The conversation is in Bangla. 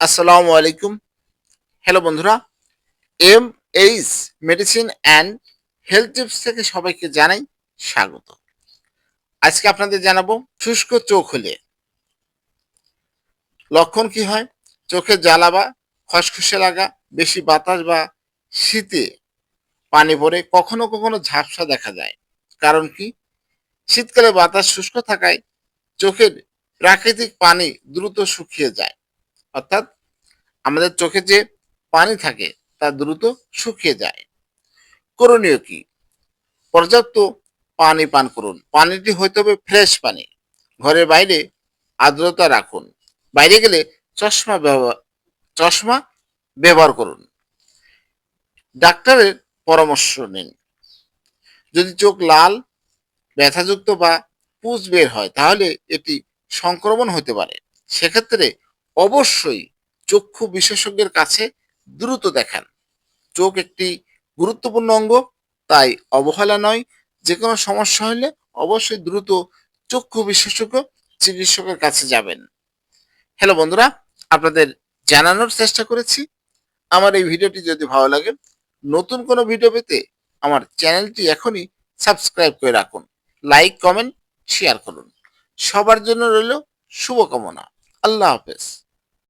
আসসালামু আলাইকুম। হ্যালো বন্ধুরা M H medicine and health tips থেকে সবাইকে জানাই স্বাগত। আজকে আপনাদের জানাব শুষ্ক চোখ হলে লক্ষণ কি হয়? চোখে জ্বালা বা খসখসে লাগা, বেশি বাতাস বা শীতে পানি পড়ে, কখনো কখনো ঝাপসা দেখা যায়। কারণ কি? শীতকালে বাতাস শুষ্ক থাকায় চোখের প্রাকৃতিক পানি দ্রুত শুকিয়ে যায়। অর্থাৎ আমাদের চোখে যে পানি থাকে তা দ্রুত শুকিয়ে যায়। করণীয় কি? পর্যাপ্ত পানি পান করুন। পানিটি হইতে হবে ফ্রেশ পানি। ঘরের বাইরে আর্দ্রতা রাখুন। বাইরে গেলে চশমা ব্যবহার চশমা ব্যবহার করুন। ডাক্তারের পরামর্শ নিন। যদি চোখ লাল, ব্যথাযুক্ত বা পুজ বের হয়, তাহলে এটি সংক্রমণ হতে পারে। সেক্ষেত্রে অবশ্যই চক্ষু বিশেষজ্ঞের কাছে দ্রুত দেখান। চোখ একটি গুরুত্বপূর্ণ অঙ্গ, তাই অবহেলা নয়। যে কোনো সমস্যা হলে অবশ্যই দ্রুত চক্ষু বিশেষজ্ঞ চিকিৎসকের কাছে যাবেন। হ্যালো বন্ধুরা, আপনাদের জানানোর চেষ্টা করেছি। আমার এই ভিডিওটি যদি ভালো লাগে, নতুন কোনো ভিডিও পেতে আমার চ্যানেলটি এখনই সাবস্ক্রাইব করে রাখুন। লাইক, কমেন্ট, শেয়ার করুন। সবার জন্য রইল শুভকামনা। আল্লাহ হাফেজ।